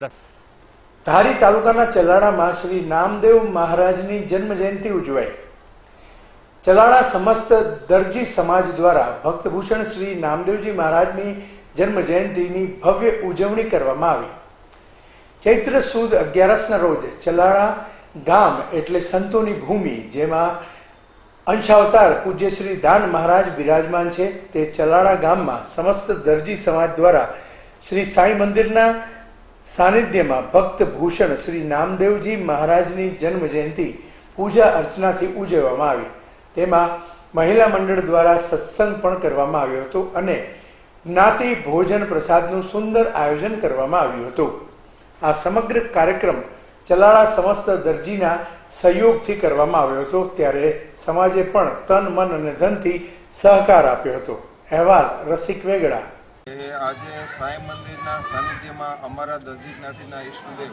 ધારી તાલુકાના ચલાડામાં શ્રી નામદેવ મહારાજની જન્મ જયંતિ ઉજવાઈ. ચલાણા સમસ્ત દરજી સમાજ દ્વારા ભક્તભૂષણ શ્રી નામદેવજી મહારાજની જન્મ જયંતિની ભવ્ય ઉજવણી કરવામાં આવી. ચૈત્ર સુદ અગિયારસના રોજ ચલાણા ગામ એટલે સંતોની ભૂમિ, જેમાં અંશાવતાર પૂજ્ય શ્રી દાન મહારાજ બિરાજમાન છે, તે ચલાણા ગામમાં સમસ્ત દરજી સમાજ દ્વારા શ્રી સાંઈ મંદિરના સાનિધ્યમાં ભક્ત ભૂષણ શ્રી નામદેવજી મહારાજની જન્મ જયંતિ પૂજા અર્ચનાથી ઉજવવામાં આવી. તેમાં મહિલા મંડળ દ્વારા સત્સંગ પણ કરવામાં આવ્યો હતો અને જ્ઞાતિ ભોજન પ્રસાદનું સુંદર આયોજન કરવામાં આવ્યું હતું. આ સમગ્ર કાર્યક્રમ ચલાળા સમસ્ત દરજીના સહયોગથી કરવામાં આવ્યો હતો, ત્યારે સમાજે પણ તન, મન અને ધનથી સહકાર આપ્યો હતો. અહેવાલ રસિક વેગડા. એ આજે સાંઈ મંદિરના સાનિધ્યમાં અમારા દરજી જ્ઞાતિના ઈષ્ટદેવ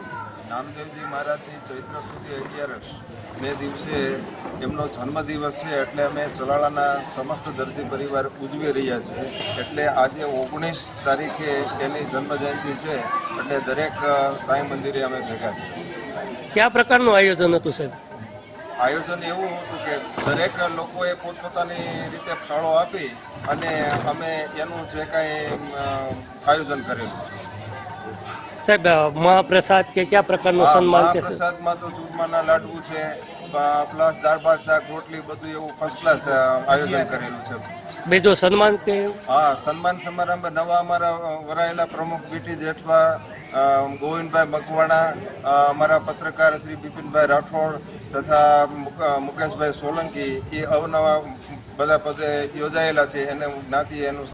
નામદેવજી મહારાજની ચૈત્ર સુધી અગિયારસ મે દિવસે એમનો જન્મદિવસ છે એટલે અમે ચલાળાના સમસ્ત દરજી પરિવાર ઉજવી રહ્યા છીએ. એટલે આજે ઓગણીસ તારીખે એની જન્મજયંતિ છે એટલે દરેક સાંઈ મંદિરે અમે ભેગા થયા. કયા પ્રકારનું આયોજન હતું, સાહેબ? આયોજન એવું હતું કે દરેક લોકોએ પોતપોતાની રીતે ફાળો આપી અને અમે એનું જે કાંઈ આયોજન કરેલું છે. સાહેબ મહાપ્રસાદ કે કયા પ્રકારનું સન્માન છે? મહાપ્રસાદમાં તો ચૂરમાના લાડુ છે પ્લસ દાળ ભાત શાક રોટલી બધું એવું ફર્સ્ટ ક્લાસ આયોજન કરેલું છે. બીજું સન્માન કે હા, સન્માન સમારંભ નવા અમારા વરાયેલા પ્રમુખ બીટી જેઠવા ગોવિંદભાઈ મકવાણા અમારા પત્રકાર શ્રી બિપિનભાઈ રાઠોડ તથા મુકેશભાઈ સોલંકી, એ અવનવા બધા પદે યોજાયેલા છે. એને જ્ઞાતિ, એનું